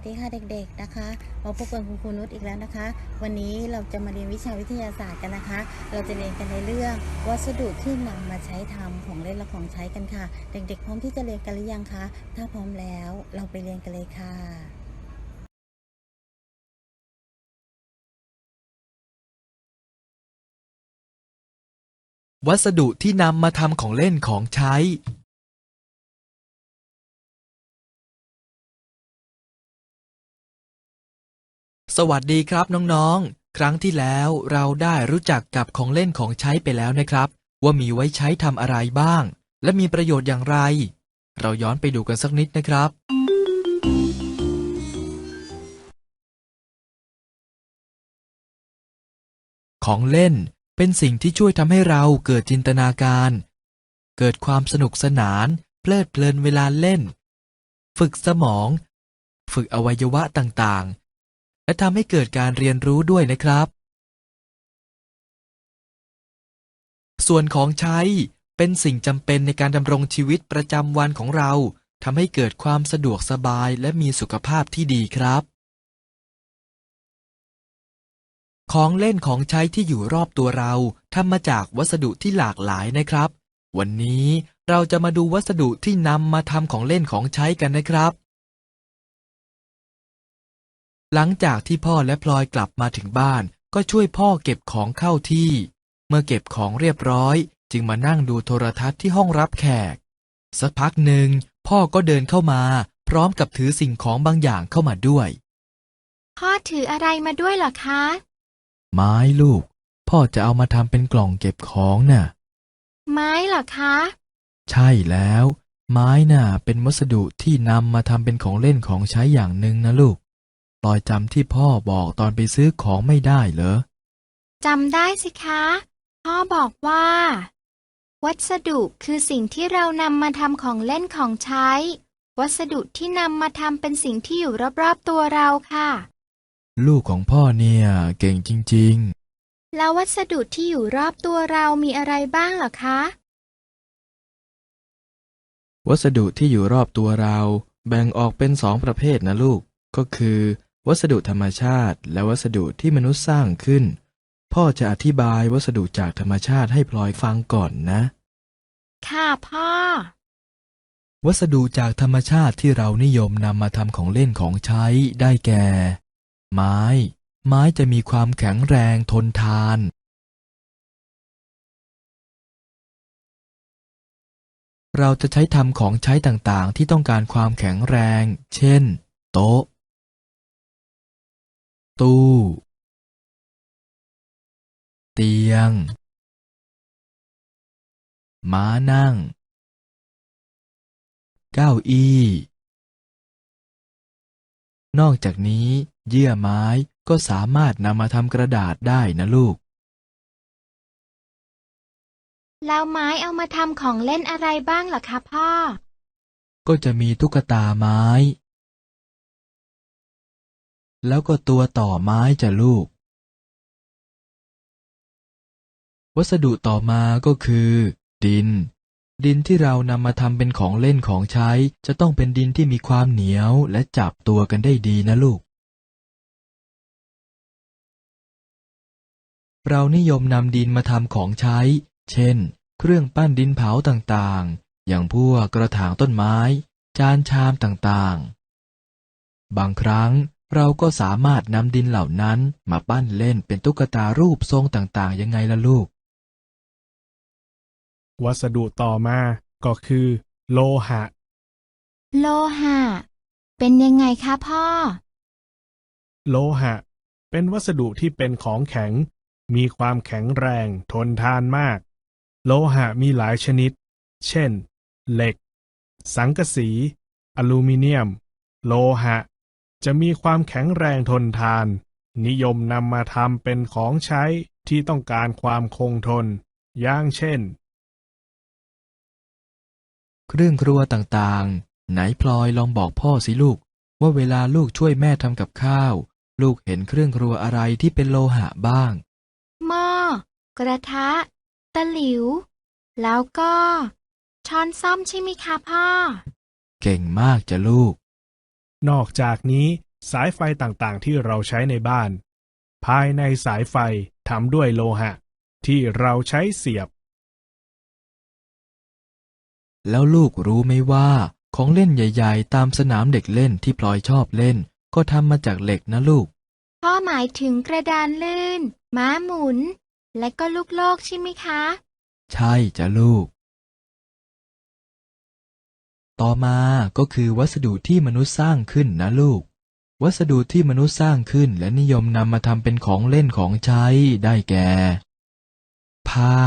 สดีค่ะเด็กๆนะคะมาพบกับคุณครูนุชอีกแล้วนะคะ วันนี้เราจะมาเรียนวิชาวิทยาศาสตร์กันนะคะ เราจะเรียนกันในเรื่องวัสดุที่นำมาใช้ทำของเล่นและของใช้กันค่ะ เด็กๆ พร้อมที่จะเรียนกันหรือยังคะถ้าพร้อมแล้วเราไปเรียนกันเลยค่ะวัสดุที่นำมาทำของเล่นของใช้ วัสดีครับน้องๆ ครั้งที่แล้วเราได้รู้จักกับของเล่นของใช้ไปแล้วนะครับ ว่ามีไว้ใช้ทำอะไรบ้าง และมีประโยชน์อย่างไร เราย้อนไปดูกันสักนิดนะครับ ของเล่นเป็นสิ่งที่ช่วยทำให้เราเกิดจินตนาการ เกิดความสนุกสนาน เพลิดเพลินเวลาเล่น ฝึกสมอง ฝึกอวัยวะต่างๆ และทำให้เกิดการเรียนรู้ด้วยนะครับ ส่วนของใช้เป็นสิ่งจำเป็นในการดำรงชีวิตประจำวันของเราทำให้เกิดความสะดวกสบายและมีสุขภาพที่ดีครับ ของเล่นของใช้ที่อยู่รอบตัวเราทำมาจากวัสดุที่หลากหลายนะครับ วันนี้เราจะมาดูวัสดุที่นำมาทำของเล่นของใช้กันนะครับ หลังจากที่พ่อและพลอยกลับมาถึงบ้าน ก็ช่วยพ่อเก็บของเข้าที่ เมื่อเก็บของเรียบร้อย จึงมานั่งดูโทรทัศน์ที่ห้องรับแขก สักพักหนึ่งพ่อก็เดินเข้ามา พร้อมกับถือสิ่งของบางอย่างเข้ามาด้วย พ่อถืออะไรมาด้วยเหรอคะ ไม้ลูก พ่อจะเอามาทำเป็นกล่องเก็บของน่ะ ไม้เหรอคะ ใช่แล้ว ไม้น่ะเป็นวัสดุที่นำมาทำเป็นของเล่นของใช้อย่างหนึ่งนะลูก ปลอยจำที่พ่อบอกตอนไปซื้อของไม่ได้เหรอจำได้สิคะ พ่อบอกว่า วัสดุคือสิ่งที่เรานำมาทำของเล่นของใช้ วัสดุที่นำมาทำเป็นสิ่งที่อยู่รอบๆตัวเราค่ะ ลูกของพ่อเนี่ยเก่งจริงแล้ววัสดุที่อยู่รอบตัวเรามีอะไรบ้างเหรอคะๆวัสดุที่อยู่รอบตัวเรา แบ่งออกเป็นสองประเภทนะลูกก็คือ วัสดุธรรมชาติ และวัสดุที่มนุษย์สร้างขึ้น พ่อจะอธิบายวัสดุจากธรรมชาติให้พลอยฟังก่อนนะ ค่ะพ่อ วัสดุจากธรรมชาติที่เรานิยมนำมาทำของเล่นของใช้ได้แก่ ไม้ ไม้จะมีความแข็งแรงทนทาน เราจะใช้ทำของใช้ต่างๆ ที่ต้องการความแข็งแรง เช่น โต๊ะ ตู้ เตียง ม้านั่ง เก้าอี้ นอกจากนี้ เยื่อไม้ก็สามารถนำมาทำกระดาษได้นะลูก แล้วไม้เอามาทำของเล่นอะไรบ้างล่ะคะพ่อ ก็จะมีตุ๊กตาไม้ แล้วก็ตัวต่อไม้จะลูก วัสดุต่อมาก็คือ ดิน ดินที่เรานำมาทำเป็นของเล่นของใช้ จะต้องเป็นดินที่มีความเหนียวและจับตัวกันได้ดีนะลูก เรานิยมนำดินมาทำของใช้ เช่น เครื่องปั้นดินเผาต่างๆ อย่างพวกกระถางต้นไม้ จานชามต่างๆ บางครั้ง เราก็สามารถนำดินเหล่านั้นมาปั้นเล่นเป็นตุ๊กตารูปทรงต่างๆ ยังไงล่ะลูก วัสดุต่อมาก็คือ โลหะ โลหะ เป็นยังไงคะพ่อ โลหะ เป็นวัสดุที่เป็นของแข็ง มีความแข็งแรง ทนทานมาก โลหะมีหลายชนิด เช่น เหล็ก สังกะสี อลูมิเนียม โลหะ จะมีความแข็งแรงทนทาน นิยมนำมาทำเป็นของใช้ที่ต้องการความคงทน อย่างเช่น เครื่องครัวต่างๆ ไหนพลอยลองบอกพ่อสิลูก ว่าเวลาลูกช่วยแม่ทำกับข้าว ลูกเห็นเครื่องครัวอะไรที่เป็นโลหะบ้าง หม้อ กระทะ ตะหลิว แล้วก็ ช้อนซ่อมใช่ไหมคะพ่อ เก่งมากจ้ะลูก นอกจากนี้สายไฟต่างๆ ที่เราใช้ในบ้าน ภายในสายไฟทำด้วยโลหะ ที่เราใช้เสียบ แล้วลูกรู้ไหมว่า ของเล่นใหญ่ๆ ตามสนามเด็กเล่นที่พลอยชอบเล่น ก็ทำมาจากเหล็กนะลูก พ่อหมายถึงกระดานลื่น ม้าหมุน และก็ลูกโลกใช่ไหมคะ ใช่จ้ะลูก ต่อมาก็คือวัสดุที่มนุษย์สร้างขึ้นนะลูก วัสดุที่มนุษย์สร้างขึ้นและนิยมนำมาทำเป็นของเล่นของใช้ได้แก่ ผ้า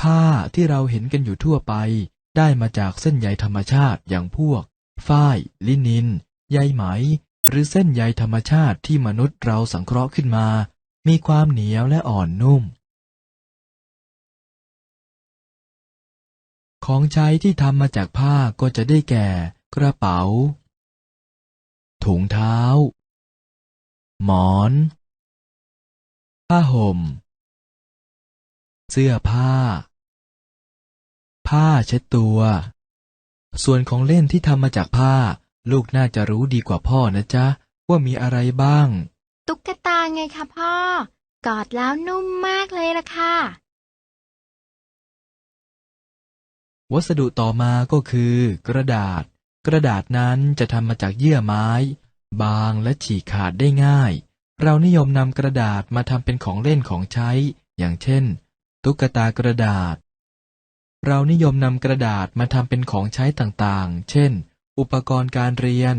ผ้าที่เราเห็นกันอยู่ทั่วไป ได้มาจากเส้นใยธรรมชาติอย่างพวก ฝ้าย ลินิน ใยไหม หรือเส้นใยธรรมชาติที่มนุษย์เราสังเคราะห์ขึ้นมา มีความเหนียวและอ่อนนุ่ม ของใช้ที่ทำมาจากผ้าก็จะได้แก่ กระเป๋า ถุงเท้า หมอน ผ้าห่ม เสื้อผ้า ผ้าเช็ดตัว ส่วนของเล่นที่ทำมาจากผ้า ลูกน่าจะรู้ดีกว่าพ่อนะจ๊ะ ว่ามีอะไรบ้าง ตุ๊กตาไงคะพ่อ กอดแล้วนุ่มมากเลยล่ะค่ะ วัสดุต่อมาก็คือ กระดาษ กระดาษนั้นจะทำมาจากเยื่อไม้ บางและฉีกขาดได้ง่าย เรานิยมนำกระดาษมาทำเป็นของเล่นของใช้ อย่างเช่น ตุ๊กตากระดาษ เรานิยมนำกระดาษมาทำเป็นของใช้ต่างๆ เช่น อุปกรณ์การเรียน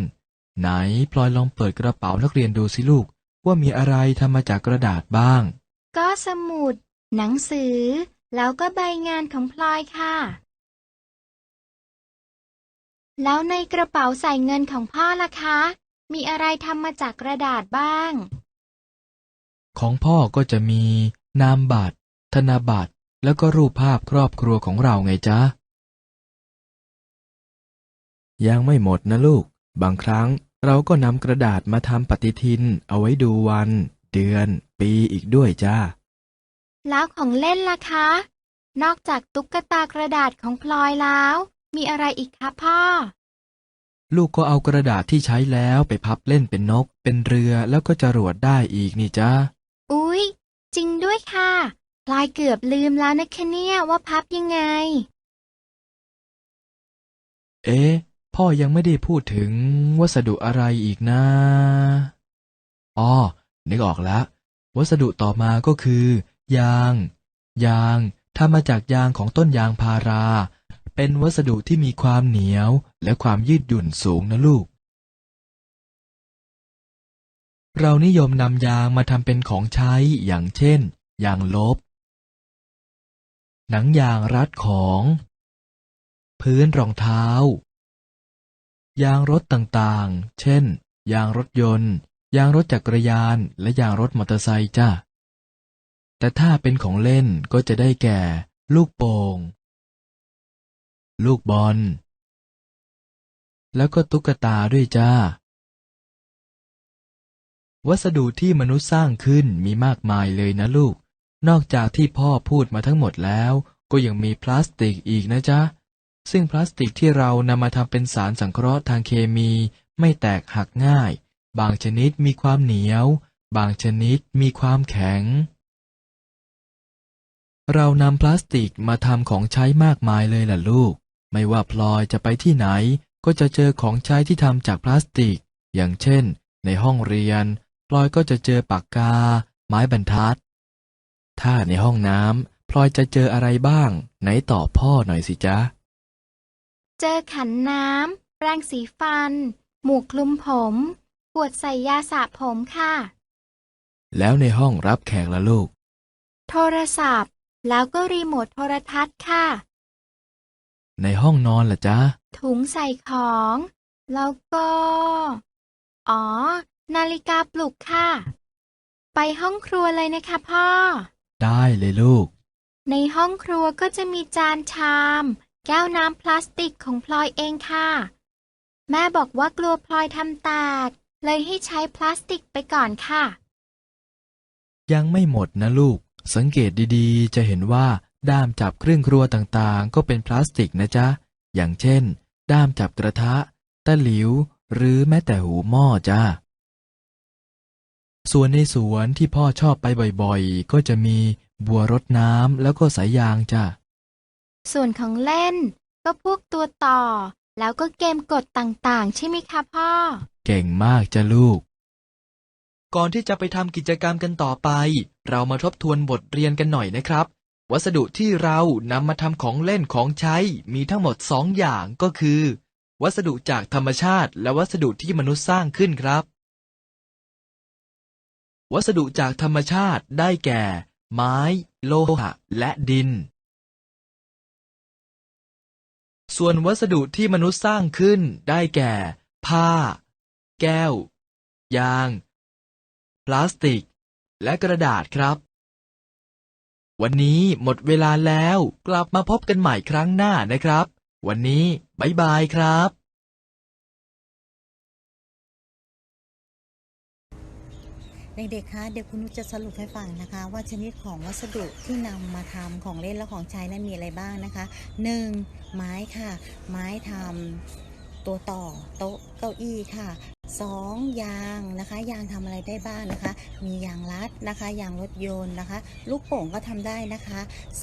ไหนพลอยลองเปิดกระเป๋านักเรียนดูสิลูก ว่ามีอะไรทำมาจากกระดาษบ้าง ก็สมุด หนังสือ แล้วก็ใบงานของพลอยค่ะ แล้วในกระเป๋าใส่เงินของพ่อล่ะคะ มีอะไรทำมาจากกระดาษบ้าง ของพ่อก็จะมี นามบัตร ธนบัตร แล้วก็รูปภาพครอบครัวของเราไงจ๊ะ ยังไม่หมดนะลูก บางครั้งเราก็นำกระดาษมาทำปฏิทิน เอาไว้ดูวัน เดือน ปีอีกด้วยจ้า แล้วของเล่นล่ะคะ นอกจากตุ๊กตากระดาษของพลอยแล้ว มีอะไรอีกคะพ่อ ลูกก็เอากระดาษที่ใช้แล้วไปพับเล่นเป็นนก เป็นเรือแล้วก็จรวดได้อีกนี่จ้าอุ๊ย จริงด้วยค่ะพลอยเกือบลืมแล้วนะคะเนี่ยว่าพับยังไง เอ๊ะ พ่อยังไม่ได้พูดถึงวัสดุอะไรอีกนะ อ๋อ นึกออกแล้ว วัสดุต่อมาก็คือ ยาง ยางทำมาจากยางของต้นยางพารา เป็นวัสดุที่มีความเหนียวและความยืดหยุ่นสูงนะลูก เรานิยมนำยางมาทำเป็นของใช้อย่างเช่น ยางลบ หนังยางรัดของ พื้นรองเท้า ยางรถต่างๆ เช่น ยางรถยนต์ ยางรถจักรยาน และยางรถมอเตอร์ไซค์จ้าแต่ถ้าเป็นของเล่นก็จะได้แก่ ลูกโป่ง ลูกบอล แล้วก็ตุ๊กตาด้วยจ้า วัสดุที่มนุษย์สร้างขึ้นมีมากมายเลยนะลูก นอกจากที่พ่อพูดมาทั้งหมดแล้ว ก็ยังมีพลาสติกอีกนะจ๊ะ ซึ่งพลาสติกที่เรานำมาทำเป็นสารสังเคราะห์ทางเคมีไม่แตกหักง่าย บางชนิดมีความเหนียว บางชนิดมีความแข็งเรานำพลาสติกมาทำของใช้มากมายเลยล่ะลูก ไม่ว่าพลอยจะไปที่ไหนก็จะเจอของใช้ที่ทำจากพลาสติก อย่างเช่น ในห้องเรียน พลอยก็จะเจอปากกา ไม้บรรทัด ถ้าในห้องน้ำพลอยจะเจออะไรบ้าง ไหนตอบพ่อหน่อยสิจ๊ะ เจอขันน้ำแปรงสีฟัน หมวกคลุมผมขวดใส่ยาสระผมค่ะ แล้วในห้องรับแขกละลูก โทรศัพท์ แล้วก็รีโมทโทรทัศน์ค่ะ ในห้องนอนล่ะจ๊ะ ถุงใส่ของ แล้วก็ อ๋อ นาฬิกาปลุกค่ะ ไปห้องครัวเลยนะคะพ่อ ได้เลยลูก ในห้องครัวก็จะมีจานชาม แก้วน้ำพลาสติกของพลอยเองค่ะ แม่บอกว่ากลัวพลอยทำแตก เลยให้ใช้พลาสติกไปก่อนค่ะ ยังไม่หมดนะลูก สังเกตดีๆ จะเห็นว่า ด้ามจับเครื่องครัวต่างๆ ก็เป็นพลาสติกนะจ๊ะ อย่างเช่น ด้ามจับกระทะ ตะหลิว หรือแม้แต่หูหม้อจ้า ส่วนในสวนที่พ่อชอบไปบ่อยๆ ก็จะมีบัวรดน้ำแล้วก็สายยางจ้ะส่วนของเล่น ก็พวกตัวต่อ แล้วก็เกมกดต่างๆ ใช่ไหมคะพ่อ เก่งมากจ้ะลูก ก่อนที่จะไปทำกิจกรรมกันต่อไป เรามาทบทวนบทเรียนกันหน่อยนะครับ วัสดุที่เรานำมาทำของเล่นของใช้มีทั้งหมดสองอย่างก็คือ วัสดุจากธรรมชาติและวัสดุที่มนุษย์สร้างขึ้นครับ วัสดุจากธรรมชาติได้แก่ ไม้ โลหะ และดิน ส่วนวัสดุที่มนุษย์สร้างขึ้นได้แก่ ผ้า แก้ว ยาง พลาสติก และกระดาษครับ วันนี้หมดเวลาแล้วกลับมาพบกันใหม่ครั้งหน้านะครับ วันนี้บ๊ายบายครับ เด็กๆคะเดี๋ยวคุณนุชจะสรุปให้ฟังนะคะ ว่าชนิดของวัสดุที่นำมาทำของเล่นและของใช้นั้นมีอะไรบ้างนะคะ 1. ไม้ค่ะ ไม้ทำ ตัวต่อโต๊ะเก้าอี้ค่ะ 2. ยางนะคะ ยางทำอะไรได้บ้างนะคะ มียางรัดนะคะ ยางรถยนต์นะคะ ลูกโป่งก็ทำได้นะคะ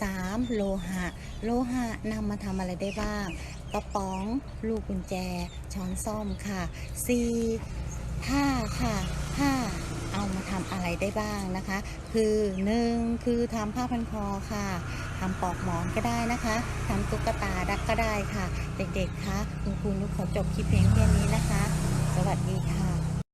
3. โลหะ โลหะนำมาทำอะไรได้บ้าง กระป๋องลูกกุญแจ ช้อนซ่อมค่ะ 4. ผ้าค่ะผ้า เอามาทำอะไรได้บ้างนะคะ คือหนึ่งคือทำผ้าพันคอค่ะทำปอกหมอนก็ได้นะคะทำตุ๊กตาดักก็ได้ค่ะ เด็กๆคะคุณครูนุกขอจบคลิปเพียงแค่นี้นะคะ สวัสดีค่ะ